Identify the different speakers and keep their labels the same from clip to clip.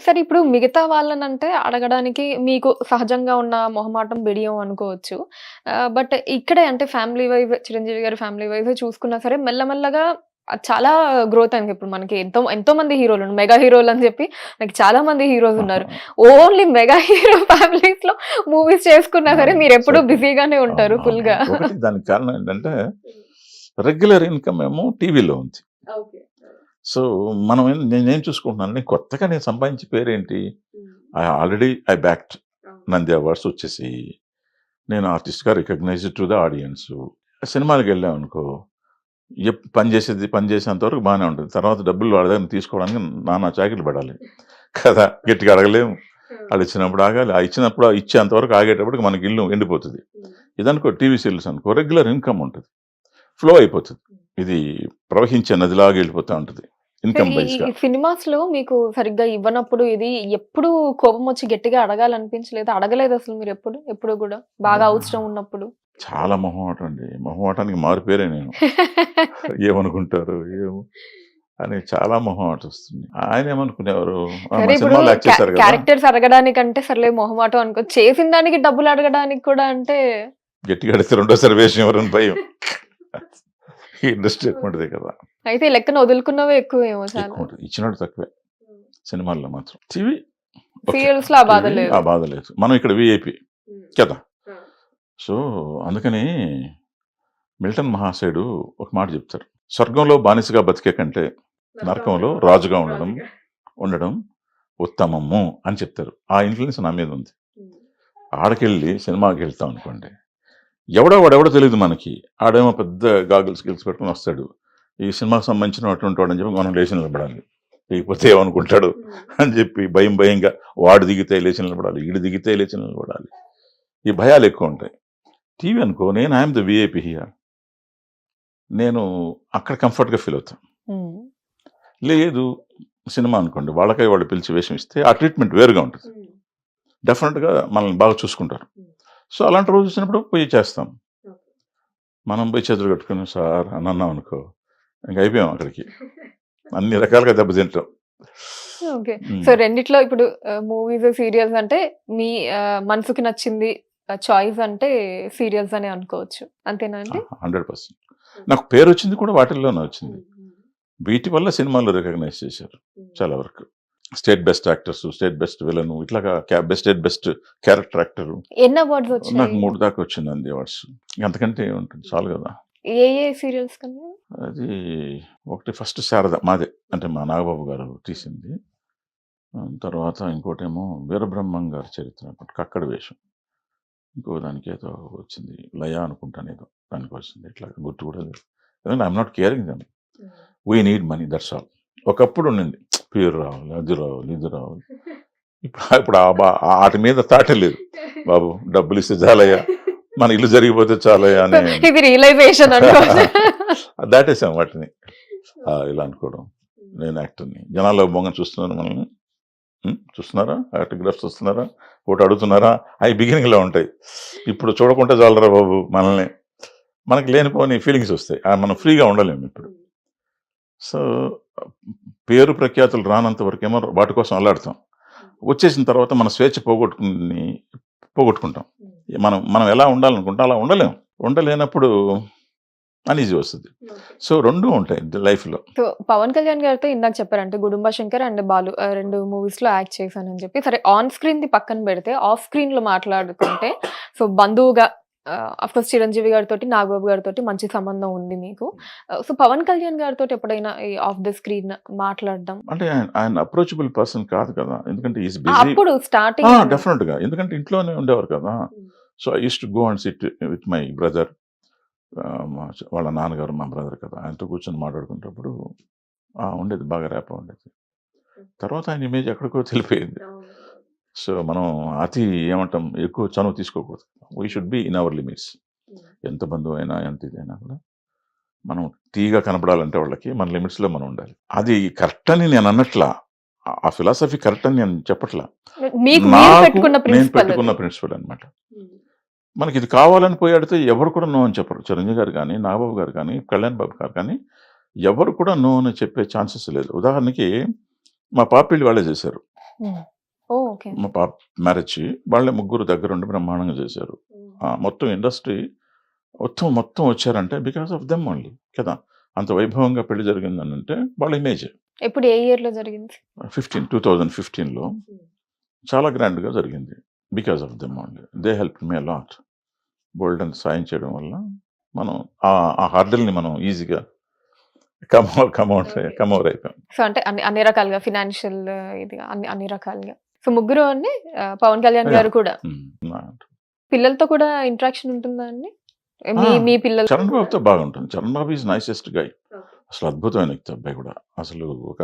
Speaker 1: సరే ఇప్పుడు మిగతా వాళ్ళనంటే అడగడానికి మీకు సహజంగా ఉన్న మొహమాటం బిడియం అనుకోవచ్చు. బట్ ఇక్కడే అంటే ఫ్యామిలీ వైస్ చిరంజీవి గారి ఫ్యామిలీ వైస్ చూసుకున్నా సరే మెల్లమెల్లగా చాలా గ్రోత్ అయింది. ఇప్పుడు మనకి ఎంతో ఎంతో మంది హీరోలు మెగా హీరోలు అని చెప్పి మనకి చాలా మంది హీరోస్ ఉన్నారు. ఓన్లీ మెగా హీరో ఫ్యామిలీస్‌లో మూవీస్ చేసుకున్నా సరే మీరెప్పుడూ
Speaker 2: సరే.
Speaker 1: బిజీగానే ఉంటారు.
Speaker 2: అవును. ఒకటి దానికి కారణం ఏంటంటే రెగ్యులర్ ఇన్‌కమ్ ఏమో టీవీలో ఉంది. సో మనం నేనేం చూసుకుంటున్నాను నేను కొత్తగా నేను సంపాదించే పేరేంటి? I already I backed Nandi awards వచ్చేసాయి. నేను ఆర్టిస్ట్‌గా రికగ్నైజ్డ్ టు ద ఆడియన్స్. సినిమాలకెళ్ళామనుకో ఎప్ పని చేసేది పని చేసేంత వరకు బానే ఉంటది. తర్వాత డబ్బులు వాళ్ళ దగ్గర తీసుకోవడానికి నానా చాకిరీ పడాలి. కదా! గట్టిగా అడగలేము. ఆళ్ళు ఇచ్చినప్పుడు ఆగాలి. ఆ ఇచ్చినప్పుడు ఇచ్చేంత వరకు ఆగేటప్పటికి మనకి ఇల్లు ఎండిపోతది. ఇదనుకో టీవీ సీరియల్స్ అనుకో రెగ్యులర్ ఇన్‌కమ్ ఉంటది. ఫ్లో అయిపోతది. ఇది ప్రవహించే నదిలాగా వెళ్ళిపోతా ఉంటది. ఇన్‌కమ్.
Speaker 1: ఈ సినిమాస్‌లో మీకు సరిగ్గా ఇవ్వనప్పుడు ఇది ఎప్పుడు కోపం వచ్చి గట్టిగా అడగాలనిపించలేదా? అడగలేదా అసలు మీరెప్పుడు? ఎప్పుడు గూడా? బాగా అవసరం ఉన్నప్పుడు?
Speaker 2: చాలా మొహమాటం అండి. మొహమాటానికి మారు పేరే నేను. ఏమనుకుంటారో ఏమో అని చాలా మొహమాటం వస్తుంది. ఆయన ఏమనుకునేవారు?
Speaker 1: క్యారెక్టర్స్ అడగడానికంటే సర్లే మొహమాటం అనుకో. చేసిన దానికి డబ్బులు అడగడానికి కూడా అంటే
Speaker 2: గట్టిగా అడిగితే రెండోసారి వేషం ఇవ్వరని భయం. ఇండస్ట్రీ అటువంటిదే కదా!
Speaker 1: అయితే లెక్కన వదులుకున్నవే.
Speaker 2: ఎక్కువ ఉంటది. ఇచ్చినోడు తక్కువే. సినిమాల్లో మాత్రం. టీవీ
Speaker 1: లేదు.
Speaker 2: ఆ బాధ లేదు. మనం ఇక్కడ వీఐపీ కదా! సో అందుకని మిల్టన్ మహాశయుడు ఒక మాట చెప్తారు. స్వర్గంలో బానిసగా బతికే కంటే నరకంలో రాజుగా ఉండడం ఉండడం ఉత్తమము అని చెప్తారు. ఆ ఇన్‌ఫ్లూయెన్స్ నా మీద ఉంది. ఆడకెళ్ళి సినిమాకి వెళ్తాం అనుకోండి. ఎవడో వాడెవడో తెలీదు మనకి. ఆడేమో పెద్ద గాగుల్స్ గిల్స్ పెట్టుకొని వస్తాడు. ఈ సినిమాకి సంబంధించిన అటువంటి వాడని చెప్పి మనం లేచి నిలబడాలి. లేకపోతే ఏమనుకుంటాడు అని చెప్పి భయం భయంగా వాడు దిగితే లేచి నిలబడాలి. ఈడు దిగితే లేచి నిలబడాలి. ఈ భయాలు ఎక్కువ ఉంటాయి. టీవీ అనుకో నేను I am the VIP here. నేను అక్కడ కంఫర్ట్‌గా ఫీల్ అవుతా.
Speaker 1: హ్మ్.
Speaker 2: లేదు సినిమా అనుకోండి. వాళ్ళకై వాళ్ళు పిలిచి వేషం ఇస్తే ఆ ట్రీట్‌మెంట్ వేరుగా ఉంటది. డెఫినిట్‌గా మనల్ని బాగా చూసుకుంటారు. సో అలాంటి రోజు వచ్చినప్పుడు పోయి చేస్తాం. మనం పోయి చేతులు కట్టుకొని సార్ అని అన్నాం అనుకో ఇంక అయిపోయాం అక్కడికి. అన్ని రకాలుగా దెబ్బతింటాం.
Speaker 1: ఓకే. సో రెండిట్లో ఇప్పుడు మూవీస్, సీరియల్స్ అంటే మీ మనసుకి నచ్చింది చాయిస్ అంటే సీరియల్స్ అనే అనుకోవచ్చు. అంతేనా! అండి?
Speaker 2: 100% నాకు పేరొచ్చింది కూడా వాటిల్లోనే వచ్చింది. వీటి వల్ల సినిమాల్లో రికగ్నైజ్ చేశారు చాలా వరకు. State best actors, state best villain ఇట్లాగా స్టేట్ బెస్ట్ క్యారెక్టర్ యాక్టర్
Speaker 1: ఎన్ని అవార్డ్స్
Speaker 2: నాకు
Speaker 1: వచ్చాయి?
Speaker 2: 3 దాకా వచ్చింది నంది అవార్డ్స్. అంతకంటే ఏముంటుంది చాలు కదా!
Speaker 1: ఏ ఏ సీరియల్స్ కన్నా?
Speaker 2: అది ఒకటి ఫస్ట్ శారద మాదే. అంటే మా నాగబాబు గారు తీసింది. తర్వాత ఇంకోటేమో వీరబ్రహ్మం గారి చరిత్ర. కక్కడి వేషం. ఇంకో దానికేదో వచ్చింది. లయ అనుకుంటాను ఏదో దానికి వచ్చింది. ఇట్లా గుర్తు కూడా లేదు. I am not caring them. We need money that's all. ఒకప్పుడు ఉండింది. పేరు రావాలి, అది రావాలి, ఇది రావాలి. ఇప్పుడు ఇప్పుడు ఆటి మీద తాటే లేదు. బాబు డబ్బులు ఇస్తే చాలయ్యా. మన ఇల్లు జరిగిపోతే చాలయ్యా అని. దాటేసాం వాటిని. ఇలా అనుకోవడం. నేను యాక్టర్‌ని. జనాల్లో బొంగ చూస్తున్నారు మనల్ని. చూస్తున్నారా? ఆటోగ్రాఫ్స్ వస్తున్నారా? ఫోటో అడుగుతున్నారా? అయి బిగినింగ్‌లో ఉంటాయి. ఇప్పుడు చూడకుంటే చాలురా బాబు మనల్ని. మనకి లేనిపోని ఫీలింగ్స్ వస్తాయి. మనం ఫ్రీగా ఉండలేము ఇప్పుడు. సో పేరు ప్రఖ్యాతులు రానంత వరకేమో వాటి కోసం అల్లాడుతాం. వచ్చేసిన తర్వాత మన స్వేచ్ఛ పోగొట్టుకుని పోగొట్టుకుంటాం. మనం మనం ఎలా ఉండాలనుకుంటాం అలా ఉండలేం. ఉండలేనప్పుడు అనీజీ వస్తది. సో 2 ఉంటాయి లైఫ్‌లో.
Speaker 1: సో పవన్ కళ్యాణ్ గారితో ఇందాక చెప్పారు. అంటే 'గుడుంబ శంకర్' అండ్ 'బాలు' ఆహ్, 2 మూవీస్‌లో యాక్ట్ చేశానని చెప్పి. సరే ఆన్ స్క్రీన్‌ది పక్కన పెడితే ఆఫ్ స్క్రీన్‌లో మాట్లాడుకుంటే సో బంధువుగా ఆహ్, ఆఫ్‌కోర్స్ చిరంజీవి గారితోటి, నాగబాబు గారితోటి మంచి సంబంధం ఉంది మీకు. సో పవన్ కళ్యాణ్ గారితోటి ఎప్పుడైనా ఆఫ్ ద స్క్రీన్ మాట్లాడడం?
Speaker 2: అంటే ఆయన అప్రోచబుల్ పర్సన్ కాదు కదా! ఎందుకంటే
Speaker 1: అప్పుడు! స్టార్టింగ్
Speaker 2: డెఫినిట్‌గా. ఎందుకంటే ఇంట్లోనే ఉండేవారు కదా! So I to go and sit with my brother. వాళ్ళ నాన్నగారు మా బ్రదర్ కదా! ఆయనతో కూర్చొని మాట్లాడుకునేటప్పుడు! ఉండేది బాగా ర్యాపో ఉండేది. తర్వాత ఆయన ఇమేజ్ ఎక్కడికో తెలిపోయింది. సో మనం అతి ఏమంటాం ఎక్కువ చనువు తీసుకోకూడదు. We should be in our limits. ఎంత బంధువైనా ఎంత ఇదైనా కూడా మనం టీగా కనపడాలంటే వాళ్ళకి మన లిమిట్స్‌లో మనం ఉండాలి. అది కరెక్ట్ అని నేను అనట్లా. ఆ ఫిలాసఫీ కరెక్ట్ అని నేను చెప్పట్లా. నాకు నేను పెట్టుకున్న. ప్రిన్సిపల్ అన్నమాట. మనకి ఇది కావాలని పోయి అడిగితే ఎవరు కూడా నో అని చెప్పరు. చిరంజీవి గారు గాని, నాగబాబు గారు గాని, కళ్యాణ్ బాబు గారు కానీ ఎవరు కూడా నో అని చెప్పే ఛాన్సెస్ లేదు. ఉదాహరణకి మా పాపిళ్ళు వాళ్ళే చేశారు. మా పాప మ్యారేజ్ వాళ్ళే ముగ్గురు దగ్గర ఉండి బ్రహ్మాండంగా చేశారు. మొత్తం ఇండస్ట్రీ మొత్తం మొత్తం వచ్చారంటే బికాస్ ఆఫ్ దెమ్ ఓన్లీ కదా? అంత వైభవంగా పెళ్ళి జరిగిందని అంటే వాళ్ళ ఇమేజ్.
Speaker 1: ఎప్పుడు ఏ ఇయర్లో జరిగింది?
Speaker 2: ఫిఫ్టీన్ టూ థౌజండ్ ఫిఫ్టీన్లో చాలా గ్రాండ్గా జరిగింది. Because of them only. They help me lot బోల్డ్ అని సాయం చేయడం వల్ల మనం ఆ- ఆ హర్డల్ని మనం ఈజీగా కమ్ కమౌట్
Speaker 1: Okay.
Speaker 2: కమౌర్ అయిపోయాం.
Speaker 1: సో అంటే అన్ని అన్ని రకాలుగా ఫినాన్షియల్ ఇది అన్ని అన్ని రకాలుగా. సో ముగ్గురు అండి. పవన్ కళ్యాణ్. గారు కూడా. పిల్లలతో కూడా ఇంటరాక్షన్ ఉంటుందా అండి? మీ మీ పిల్లలు
Speaker 2: చరణ్ బాబుతో బాగుంటుంది. Charan Babu is nicest guy అసలు అద్భుతమైన అబ్బాయి కూడా. అసలు ఒక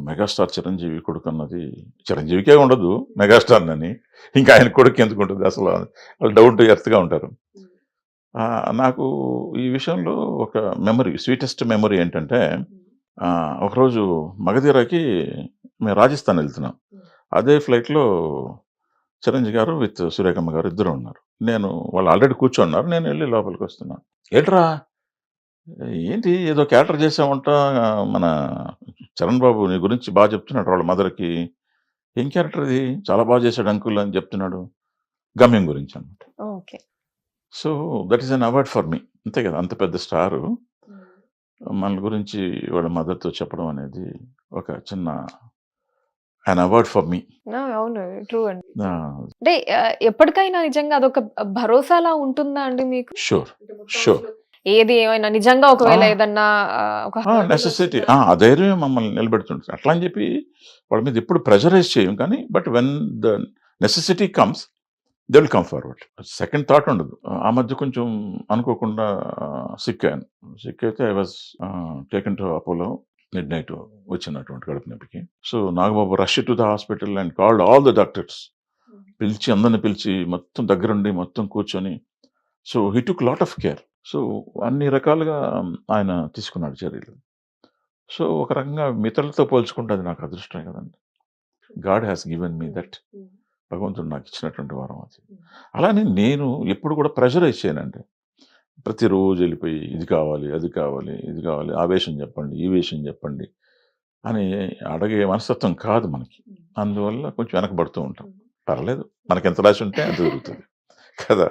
Speaker 2: మెగాస్టార్ చిరంజీవి కొడుకు అన్నది చిరంజీవికే ఉండదు మెగాస్టార్ అని ఇంకా ఆయన కొడుకు ఎందుకు ఉంటుంది? అసలు వాళ్ళు డౌన్ టు ఎర్త్గా ఉంటారు. నాకు ఈ విషయంలో ఒక మెమరీ స్వీటెస్ట్ మెమరీ ఏంటంటే ఒకరోజు మగధీరాకి మేము రాజస్థాన్ వెళ్తున్నాం. అదే ఫ్లైట్లో చిరంజీవి గారు విత్ సురేఖమ్మ గారు ఇద్దరు ఉన్నారు. నేను వాళ్ళు ఆల్రెడీ కూర్చోన్నారు. నేను వెళ్ళి లోపలికి వస్తున్నాను. ఏంట్రా? ఏంటి? ఏదో క్యారెక్టర్ చేసామంట మన చరణ్ బాబు నీ గురించి బాగా చెప్తున్నాడు వాళ్ళ మదర్కి. ఏం క్యారెక్టర్ ఇది? చాలా బాగా చేశాడు అంకుల్ అని చెప్తున్నాడు. గమ్యం గురించి అనమాట
Speaker 1: okay.
Speaker 2: So that is an award for me. అంతే కదా? అంత పెద్ద స్టారు. మన గురించి వాళ్ళ మదర్తో చెప్పడం అనేది ఒక చిన్న అన్ అవార్డ్ ఫర్ మీ
Speaker 1: అవును. ట్రూ అండి. అంటే ఎప్పటికైనా నిజంగా అదొక భరోసాలా ఉంటుందా అండి మీకు?
Speaker 2: Sure Sure.
Speaker 1: ఏది ఏమైనా నిజంగా ఒకవేళ. ఏదన్నా ఒక
Speaker 2: నెసెసిటీ ఆ ధైర్యమే మమ్మల్ని నిలబెడుతుంది అట్లా అని చెప్పి వాళ్ళ మీద ఎప్పుడు ప్రెజరైజ్ చేయం కానీ but when the necessity comes they will come forward second thought ఉండదు. ఆ మధ్య కొంచెం అనుకోకుండా సిక్ అయ్యాను సిక్ అయితే I was taken to Apollo midnight వచ్చినటువంటి కడుపు నొప్పికి. So Nagababu rush to the hospital and called all the doctors పిలిచి అందరిని పిలిచి మొత్తం దగ్గరుండి మొత్తం కూర్చొని. So he took lot of care so అన్ని రకాలుగా ఆయన తీసుకున్నాడు చర్యలు. సో ఒక రకంగా మిత్రులతో పోల్చుకుంటే అది నాకు అదృష్టమే కదండి. God has given me that భగవంతుడు నాకు ఇచ్చినటువంటి వరం అది. అలానే నేను ఎప్పుడు కూడా ప్రెషరైజ్ చేయనండి. ప్రతిరోజు వెళ్ళిపోయి ఇది కావాలి అది కావాలి ఇది కావాలి ఆ వేషం చెప్పండి ఈ వేషం చెప్పండి అని అడిగే మనస్తత్వం కాదు మనకి. అందువల్ల కొంచెం వెనకబడుతూ ఉంటాం. పర్లేదు మనకి ఎంత రాసి ఉంటే అంత జరుగుతుంది కదా.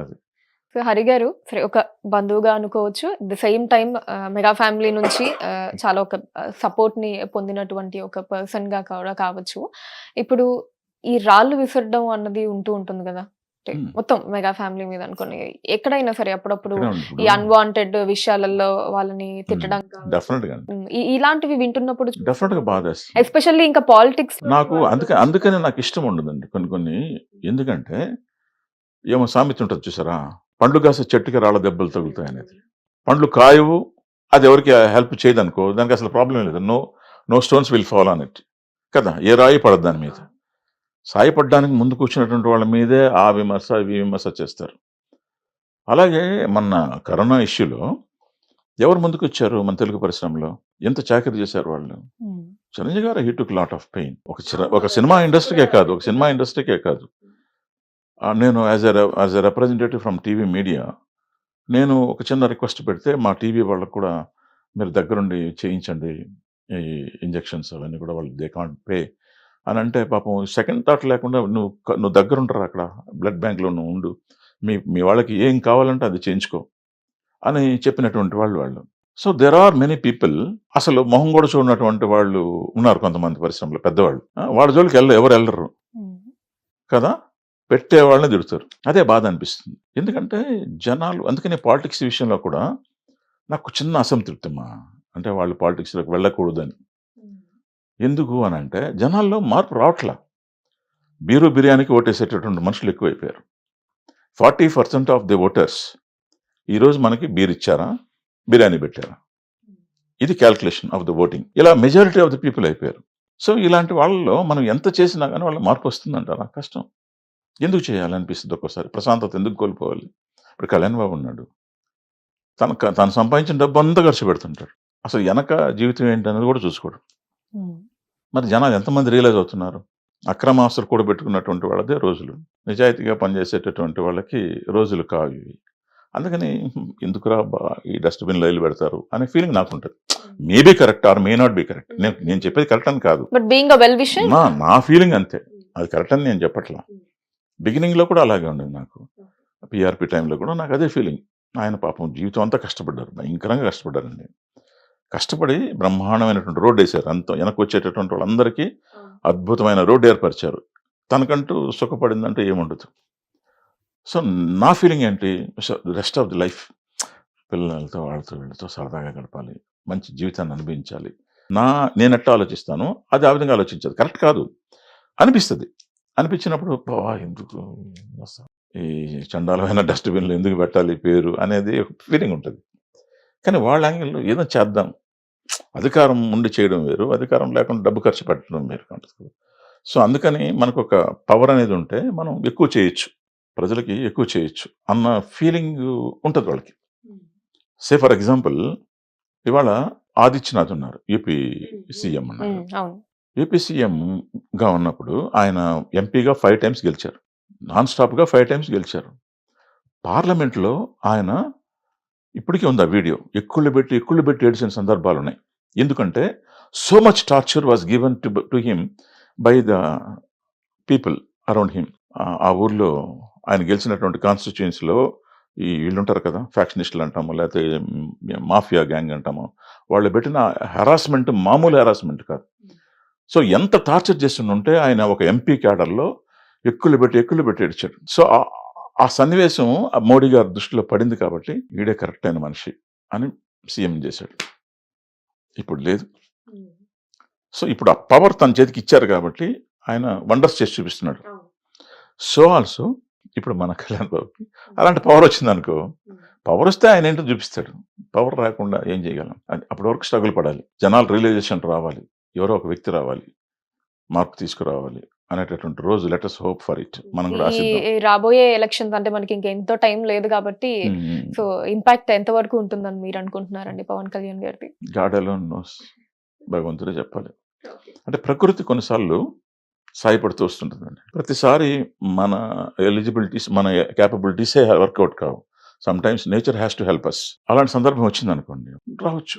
Speaker 2: అది.
Speaker 1: సో హరి గారు సరే ఒక బంధువుగా అనుకోవచ్చు. The same time mega family నుంచి చాలా ఒక సపోర్ట్ని పొందినటువంటి ఒక పర్సన్గా కూడా కావచ్చు. ఇప్పుడు ఈ రాళ్ళు విసరడం అన్నది ఉంటూ ఉంటుంది కదా. మొత్తం మెగా ఫ్యామిలీ మీద అనుకోని ఎక్కడైనా సరే అప్పుడప్పుడు. ఈ అన్వాంటెడ్ విషయాలలో వాళ్ళని తిట్టడం ఇలాంటివి వింటున్నప్పుడు
Speaker 2: డెఫినెట్గా బాధేస్తుంది
Speaker 1: ఎస్పెషల్లీ ఇంకా పాలిటిక్స్
Speaker 2: నాకు అందుకే అందుకనే నాకు ఇష్టం ఉండదండి కొన్ని కొన్ని. ఎందుకంటే ఏమో సామెత ఉంటుంది చూసారా? పండ్లు కాసే చెట్టుకి రాళ్ళ దెబ్బలు తగులుతాయి అనేది. పండ్లు కాయవు అది ఎవరికి హెల్ప్ చేయదు అనుకో దానికి అసలు ప్రాబ్లం లేదు. No no stones will fall it. కదా? ఏ రాయి పడదు దాని మీద. సాయపడడానికి ముందు కూర్చున్నటువంటి వాళ్ళ మీదే ఆ విమర్శ ఈ విమర్శ చేస్తారు. అలాగే మన కరోనా ఇష్యూలో ఎవరు ముందుకు వచ్చారు మన తెలుగు పరిశ్రమలో? ఎంత చాకరీ చేశారు వాళ్ళు? Chiranjeevi garu he took lot of pain ఒక చిర- ఒక సినిమా ఇండస్ట్రీకే కాదు ఒక సినిమా ఇండస్ట్రీకే కాదు. నేను as a as a representative from TV media నేను ఒక చిన్న రిక్వెస్ట్ పెడితే మా టీవీ వాళ్ళకు కూడా మీరు దగ్గరుండి చేయించండి ఈ ఇంజెక్షన్స్ అవన్నీ కూడా వాళ్ళు దే కాంట్ పే అని అంటే పాపం సెకండ్ థాట్ లేకుండా నువ్వు నువ్వు దగ్గర ఉంటారు అక్కడ? బ్లడ్ బ్యాంక్లో నువ్వు ఉండు. మీ మీ వాళ్ళకి ఏం కావాలంటే అది చేయించుకో అని చెప్పినటువంటి వాళ్ళు వాళ్ళు. So there are many people అసలు మొహం కూడా చూడనటువంటి వాళ్ళు ఉన్నారు కొంతమంది పరిశ్రమలో పెద్దవాళ్ళు. వాళ్ళ జోలికి వెళ్ళరు ఎవరు వెళ్ళరు. కదా? పెట్టే వాళ్ళని తిడతారు. అదే బాధ అనిపిస్తుంది. ఎందుకంటే జనాలు అందుకని పాలిటిక్స్ విషయంలో కూడా నాకు చిన్న అసంతృప్తి మా అంటే వాళ్ళు పాలిటిక్స్లోకి వెళ్ళకూడదని. ఎందుకు అని అంటే జనాల్లో మార్పు రావట్లా. బీరు బిర్యానీకి ఓటేసేటటువంటి మనుషులు ఎక్కువైపోయారు. Forty percent of the voters ఈరోజు మనకి బీర్ ఇచ్చారా? బిర్యానీ పెట్టారా? ఇది క్యాల్కులేషన్ ఆఫ్ ద ఓటింగ్. ఇలా మెజారిటీ ఆఫ్ ద పీపుల్ అయిపోయారు. సో ఇలాంటి వాళ్ళలో మనం ఎంత చేసినా కానీ వాళ్ళ మార్పు వస్తుందంటారా కష్టం. ఎందుకు చేయాలనిపిస్తుంది ఒక్కోసారి? ప్రశాంతత ఎందుకు కోల్పోవాలి? ఇప్పుడు కళ్యాణ్ బాబు ఉన్నాడు. తన తను సంపాదించిన డబ్బు అంతా ఖర్చు పెడుతుంటాడు. అసలు వెనక జీవితం ఏంటనేది కూడా చూసుకోడు. మరి జనాలు ఎంతమంది రియలైజ్ అవుతున్నారు? అక్రమాస్తులు కూడా పెట్టుకున్నటువంటి వాళ్ళదే రోజులు. నిజాయితీగా పనిచేసేటటువంటి వాళ్ళకి రోజులు కావు ఇవి. అందుకని ఎందుకురా ఈ డస్ట్బిన్లో వెళ్ళి పెడతారు అనే ఫీలింగ్ నాకు ఉంటుంది maybe correct or may not be correct. నేను నేను చెప్పేది కరెక్ట్ అని కాదు. నా ఫీలింగ్ అంతే. అది కరెక్ట్ అని నేను చెప్పట్లా. బిగినింగ్లో కూడా అలాగే ఉండేది నాకు. పిఆర్పి టైంలో కూడా నాకు అదే ఫీలింగ్. ఆయన పాపం జీవితం అంతా కష్టపడ్డారు. భయంకరంగా కష్టపడ్డారండి. కష్టపడి బ్రహ్మాండమైనటువంటి రోడ్డు వేశారు. అంత వెనక్కి వచ్చేటటువంటి వాళ్ళందరికీ అద్భుతమైన రోడ్డు ఏర్పరిచారు. తనకంటూ సుఖపడిందంటే ఏముండదు. సో నా ఫీలింగ్ ఏంటి? Rest of the life. పిల్లలతో వాళ్ళతో వీళ్ళతో సరదాగా గడపాలి. మంచి జీవితాన్ని అనుభవించాలి. నా నేను ఎట్లా ఆలోచిస్తానో అది ఆ విధంగా ఆలోచించదు. కరెక్ట్ కాదు. అనిపిస్తుంది. అనిపించినప్పుడు "అబ్బా, ఎందుకు? ఈ చండాలమైన డస్ట్బిన్లు ఎందుకు పెట్టాలి? పేరు? అనేది ఒక ఫీలింగ్ ఉంటుంది. కానీ వాళ్ళ యాంగిల్లో ఏదో చేద్దాం. అధికారం ఉండి చేయడం వేరు అధికారం లేకుండా డబ్బు ఖర్చు పెట్టడం వేరు సో అందుకని మనకు ఒక పవర్ అనేది ఉంటే మనం ఎక్కువ చేయొచ్చు. ప్రజలకి ఎక్కువ చేయొచ్చు అన్న ఫీలింగ్ ఉంటుంది వాళ్ళకి. సే ఫర్ ఎగ్జాంపుల్ ఇవాళ ఆదిత్యనాథ్ ఉన్నారు యూపీ సీఎం
Speaker 1: అవును.
Speaker 2: ఏపీ సీఎంగా ఉన్నప్పుడు ఆయన ఎంపీగా ఫైవ్ టైమ్స్ గెలిచారు. నాన్ స్టాప్గా ఫైవ్ టైమ్స్ గెలిచారు. పార్లమెంట్లో ఆయన ఇప్పటికీ ఉంది ఆ వీడియో? ఎక్కుళ్ళు పెట్టి ఎక్కుళ్ళు పెట్టి ఏడిచిన సందర్భాలు ఉన్నాయి ఎందుకంటే so much torture was given to to him by the people around him ఆ ఊర్లో ఆయన గెలిచినటువంటి కాన్స్టిట్యుయెన్సీలో ఈ వీళ్ళు ఉంటారు కదా ఫ్యాక్షనిస్టులు అంటాము లేకపోతే మాఫియా గ్యాంగ్ అంటాము వాళ్ళు పెట్టిన హెరాస్మెంట్ మామూలు హెరాస్మెంట్ కాదు. సో ఎంత టార్చర్ చేస్తుంటే ఆయన ఒక ఎంపీ క్యాడర్లో ఎక్కులు పెట్టి ఎక్కులు పెట్టి ఏడ్చాడు. సో ఆ- సన్నివేశం ఆ మోడీ గారి దృష్టిలో పడింది కాబట్టి ఈడే కరెక్ట్ అయిన మనిషి అని సీఎం చేశాడు. ఇప్పుడు లేదు. సో ఇప్పుడు ఆ పవర్ తన చేతికి ఇచ్చారు కాబట్టి ఆయన వండర్స్ చేసి చూపిస్తున్నాడు. సో ఆల్సో ఇప్పుడు మన కళ్యాణ్ బాబుకి అలాంటి పవర్ వచ్చింది అనుకో పవర్ వస్తే ఆయన ఏంటో చూపిస్తాడు. పవర్ రాకుండా ఏం చేయగలం? అప్పటి వరకు స్ట్రగుల్ పడాలి. జనాలు రియలైజేషన్ రావాలి. ఎవరో ఒక వ్యక్తి రావాలి. మార్పు తీసుకురావాలి. అనేటటువంటి రోజు లెటర్స్ హోప్ ఫర్ ఇట్ మనం కూడా
Speaker 1: రాబోయే ఎలక్షన్స్ అంటే మనకి ఇంకా ఎంతో టైం లేదు కాబట్టి. సో ఇంపాక్ట్ ఎంత వరకు ఉంటుందని మీరు అనుకుంటున్నారండి పవన్ కళ్యాణ్ గారిది?
Speaker 2: గాడ్ అలోన్ నోస్ భగవంతుడే చెప్పాలి. అంటే ప్రకృతి కొన్నిసార్లు సాయపడుతూ వస్తుంటుందండి. ప్రతిసారి మన ఎలిజిబిలిటీస్ మన క్యాపబిలిటీసే వర్కౌట్ కావు. Sometimes nature has to help us అలాంటి సందర్భం వచ్చింది అనుకోండి రావచ్చు.